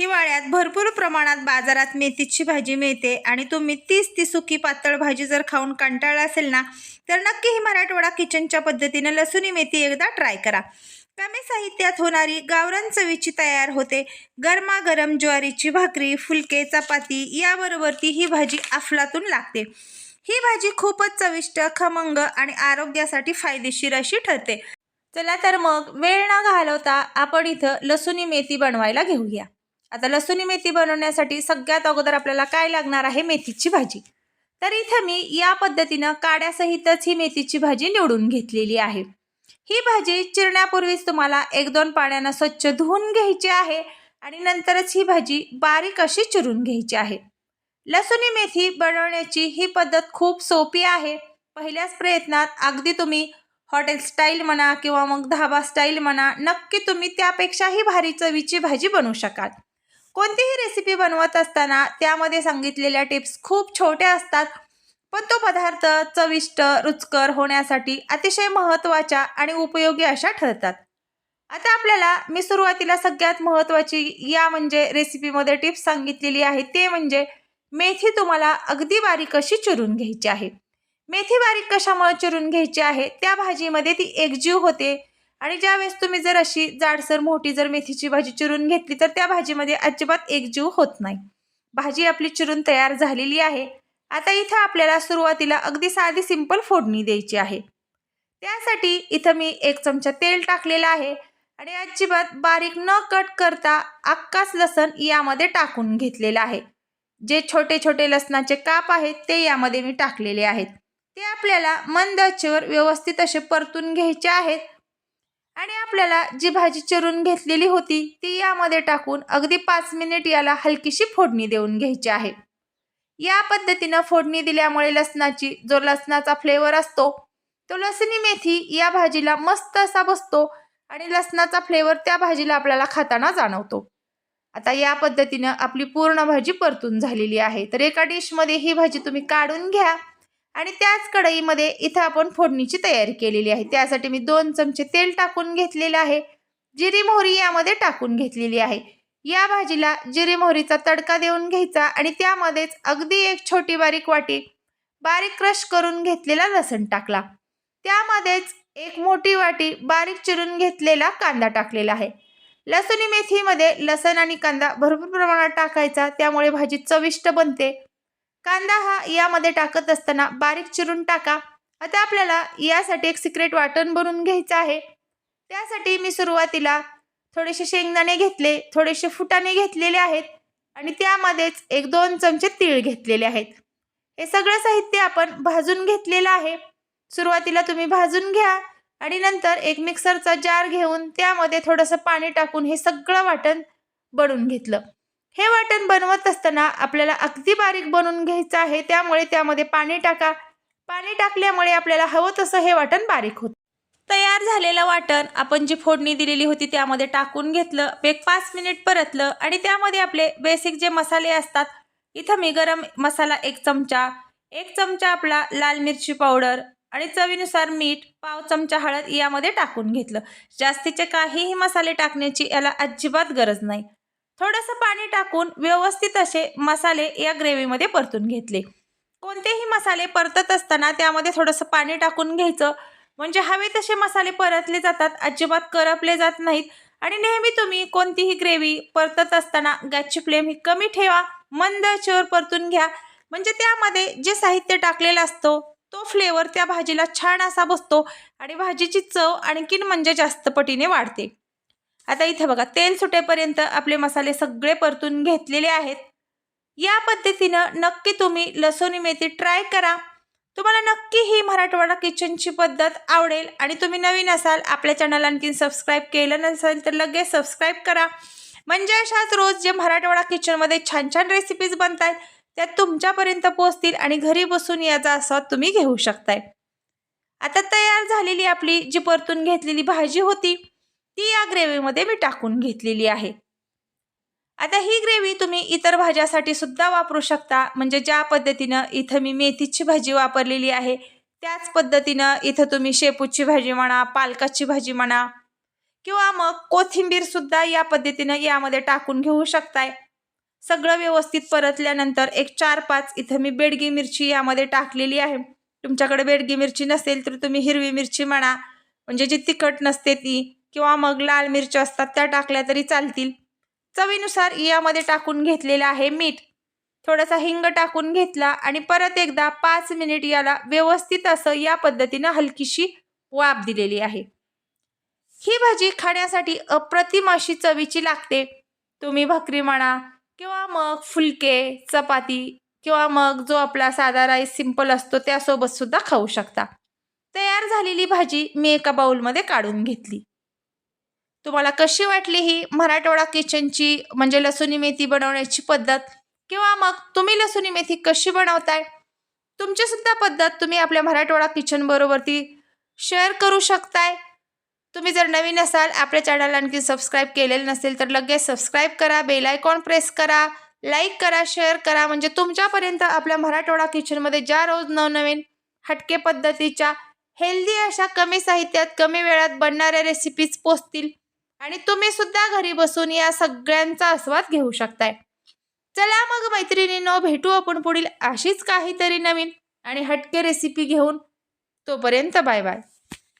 हिवाळ्यात भरपूर प्रमाणात बाजारात मेथीची भाजी मिळते आणि तुम्ही तीच ती सुकी पातळ भाजी जर खाऊन कंटाळला असेल ना तर नक्की ही मराठवाडा किचनच्या पद्धतीनं लसूणी मेथी एकदा ट्राय करा. कमी साहित्यात होणारी गावरान चवीची तयार होते. गरमागरम ज्वारीची भाकरी फुलके चपाती याबरोबरती ही भाजी अफलातून लागते. ही भाजी खूपच चविष्ट खमंग आणि आरोग्यासाठी फायदेशीर अशी ठरते. चला तर मग वेळ न घालवता आपण इथं लसुणी मेथी बनवायला घेऊया. आता लसुणी मेथी बनवण्यासाठी सगळ्यात अगोदर आपल्याला काय लागणार आहे? मेथीची भाजी. तर इथं मी या पद्धतीनं काड्यासहितच ही मेथीची भाजी निवडून घेतलेली आहे. ही भाजी चिरण्यापूर्वीच तुम्हाला एक दोन पाण्यानं स्वच्छ धुवून घ्यायची आहे आणि नंतरच ही भाजी बारीक अशी चिरून घ्यायची आहे. लसुणी मेथी बनवण्याची ही पद्धत खूप सोपी आहे. पहिल्याच प्रयत्नात अगदी तुम्ही हॉटेल स्टाईल म्हणा किंवा मग धाबा स्टाईल म्हणा नक्की तुम्ही त्यापेक्षाही भारी चवीची भाजी बनवू शकाल. कोणतीही रेसिपी बनवत असताना त्यामध्ये सांगितलेल्या टिप्स खूप छोट्या असतात पण तो पदार्थ चविष्ट रुचकर होण्यासाठी अतिशय महत्त्वाच्या आणि उपयोगी अशा ठरतात. आता आपल्याला मी सुरुवातीला सगळ्यात महत्त्वाची या म्हणजे रेसिपीमध्ये टिप्स सांगितलेली आहे ते म्हणजे मेथी तुम्हाला अगदी बारीक अशी चिरून घ्यायची आहे. मेथी बारीक कशामुळे चिरून घ्यायची आहे? त्या भाजीमध्ये ती एकजीव होते. आणि ज्यावेळेस तुम्ही जर अशी जाडसर मोठी जर मेथीची भाजी चिरून घेतली तर त्या भाजीमध्ये अजिबात एकजीव होत नाही. भाजी आपली चिरून तयार झालेली आहे. आता इथं आपल्याला सुरुवातीला अगदी साधी सिंपल फोडणी द्यायची आहे. त्यासाठी इथं मी एक चमचा तेल टाकलेलं आहे आणि अजिबात बारीक न कट करता अक्काच लसण यामध्ये टाकून घेतलेलं आहे. जे छोटे छोटे लसणाचे काप आहेत ते यामध्ये मी टाकलेले आहेत. ते आपल्याला मंद आचेवर व्यवस्थित असे परतून घ्यायचे आहेत. आणि आपल्याला जी भाजी चिरून घेतलेली होती ती यामध्ये टाकून अगदी पाच मिनिट याला हलकीशी फोडणी देऊन घ्यायची आहे. या पद्धतीनं फोडणी दिल्यामुळे लसणाची जो लसणाचा फ्लेवर असतो तो लसणी मेथी या भाजीला मस्त असा बसतो आणि लसणाचा फ्लेवर त्या भाजीला आपल्याला खाताना जाणवतो. आता या पद्धतीनं आपली पूर्ण भाजी परतून झालेली आहे. तर एका डिशमध्ये ही भाजी तुम्ही काढून घ्या. आणि त्याच कढईमध्ये इथं आपण फोडणीची तयारी केलेली आहे. त्यासाठी मी दोन चमचे तेल टाकून घेतलेलं आहे. जिरी मोहरी यामध्ये टाकून घेतलेली आहे. या भाजीला जिरी मोहरीचा तडका देऊन घ्यायचा आणि त्यामध्येच अगदी एक छोटी बारीक वाटी बारीक क्रश करून घेतलेला लसण टाकला. त्यामध्येच एक मोठी वाटी बारीक चिरून घेतलेला कांदा टाकलेला आहे. लसणी मेथीमध्ये लसण आणि कांदा भरपूर प्रमाणात टाकायचा त्यामुळे भाजी चविष्ट बनते. कांदा हा यामध्ये टाकत असताना बारीक चिरून टाका. आता आपल्याला यासाठी एक सिक्रेट वाटण बनवून घ्यायचं आहे. त्यासाठी मी सुरुवातीला थोडेसे शेंगदाणे घेतले थोडेसे फुटाणे घेतलेले आहेत आणि त्यामध्येच एक दोन चमचे तीळ घेतलेले आहेत. हे सगळं साहित्य आपण भाजून घेतलेलं आहे. सुरुवातीला तुम्ही भाजून घ्या आणि नंतर एक मिक्सरचा जार घेऊन त्यामध्ये थोडंसं पाणी टाकून हे सगळं वाटण बनवून घेतलं. हे वाटण बनवत असताना आपल्याला अगदी बारीक बनवून घ्यायचं आहे. त्यामुळे त्यामध्ये पाणी टाका. पाणी टाकल्यामुळे आपल्याला हवं तसं हे वाटण बारीक होतं. तयार झालेलं वाटण आपण जी फोडणी दिलेली होती त्यामध्ये टाकून घेतलं. एक पाच मिनिट परतलं आणि त्यामध्ये आपले बेसिक जे मसाले असतात इथं मी गरम मसाला एक चमचा एक चमचा आपला लाल मिरची पावडर आणि चवीनुसार मीठ पाव चमचा हळद यामध्ये टाकून घेतलं. जास्तीचे काहीही मसाले टाकण्याची याला अजिबात गरज नाही. थोडंसं पाणी टाकून व्यवस्थित असे मसाले या ग्रेव्हीमध्ये परतून घेतले. कोणतेही मसाले परतत असताना त्यामध्ये थोडंसं पाणी टाकून घ्यायचं. म्हणजे हवे तसे मसाले परतले जातात अजिबात करपले जात नाहीत. आणि नेहमी तुम्ही कोणतीही ग्रेव्ही परतत असताना गॅसची फ्लेम ही कमी ठेवा मंद आचेवर परतून घ्या. म्हणजे त्यामध्ये जे साहित्य टाकलेलं असतो तो फ्लेवर त्या भाजीला छान असा बसतो आणि भाजीची चव आणखीन म्हणजे जास्त पटीने वाढते. आता इथे बघा तेल सुटेपर्यंत आपले मसाले सगळे परतून घेतलेले आहेत. या पद्धतीनं नक्की तुम्ही लसूणी मेथी ट्राय करा. तुम्हाला नक्की ही मराठवाडा किचनची पद्धत आवडेल आणि तुम्ही नवीन असाल आपल्या चॅनल आणखीन सबस्क्राईब केलं नसेल तर लगेच सबस्क्राईब करा. म्हणजे अशाच रोज जे मराठवाडा किचनमध्ये छान छान रेसिपीज बनत त्या तुमच्यापर्यंत पोहोचतील आणि घरी बसून याचा आस्वाद तुम्ही घेऊ शकताय. आता तयार झालेली आपली जी परतून घेतलेली भाजी होती ती या ग्रेव्हीमध्ये मी टाकून घेतलेली आहे. आता ही ग्रेव्ही तुम्ही इतर भाज्यासाठी सुद्धा वापरू शकता. म्हणजे ज्या पद्धतीनं इथं मी मेथीची भाजी वापरलेली आहे त्याच पद्धतीनं इथं तुम्ही शेपूची भाजी म्हणा पालकाची भाजी म्हणा किंवा मग कोथिंबीरसुद्धा या पद्धतीनं यामध्ये टाकून घेऊ शकताय. सगळं व्यवस्थित परतल्यानंतर एक चार पाच इथं मी बेडगी मिरची यामध्ये टाकलेली आहे. तुमच्याकडे बेडगी मिरची नसेल तर तुम्ही हिरवी मिरची म्हणा म्हणजे जी तिखट नसते ती किंवा मग लाल मिरच्या असतात त्या टाकल्या तरी चालतील. चवीनुसार यामध्ये टाकून घेतलेलं आहे मीठ. थोडासा हिंग टाकून घेतला आणि परत एकदा पाच मिनिट याला व्यवस्थित असं या पद्धतीनं हलकीशी वाफ दिलेली आहे. ही भाजी खाण्यासाठी अप्रतिम अशी चवीची लागते. तुम्ही भाकरी म्हणा किंवा मग फुलके चपाती किंवा मग जो आपला साधा राईस सिंपल असतो त्यासोबत सुद्धा खाऊ शकता. तयार झालेली भाजी मी एका बाऊलमध्ये काढून घेतली. तुम्हाला कशी वाटली ही मराठवाडा किचनची म्हणजे लसुणी मेथी बनवण्याची पद्धत? किंवा मग तुम्ही लसुणी मेथी कशी बनवताय? तुमचीसुद्धा पद्धत तुम्ही आपल्या मराठवाडा किचनबरोबरती शेअर करू शकताय. तुम्ही जर नवीन असाल आपल्या चॅनल आणखी सबस्क्राईब केलेलं नसेल तर लगेच सबस्क्राईब करा बेल आयकॉन प्रेस करा लाईक करा शेअर करा. म्हणजे तुमच्यापर्यंत आपल्या मराठवाडा किचनमध्ये ज्या रोज नवनवीन हटके पद्धतीच्या हेल्दी अशा कमी साहित्यात कमी वेळात बनणाऱ्या रेसिपीज पोचतील. आणि तुम्ही सुद्धा घरी बसून या सगळ्यांचा आस्वाद घेऊ शकताय. चला मग मैत्रिणींनो भेटू आपण पुढील अशीच काहीतरी नवीन आणि हटके रेसिपी घेऊन. तोपर्यंत बाय बाय.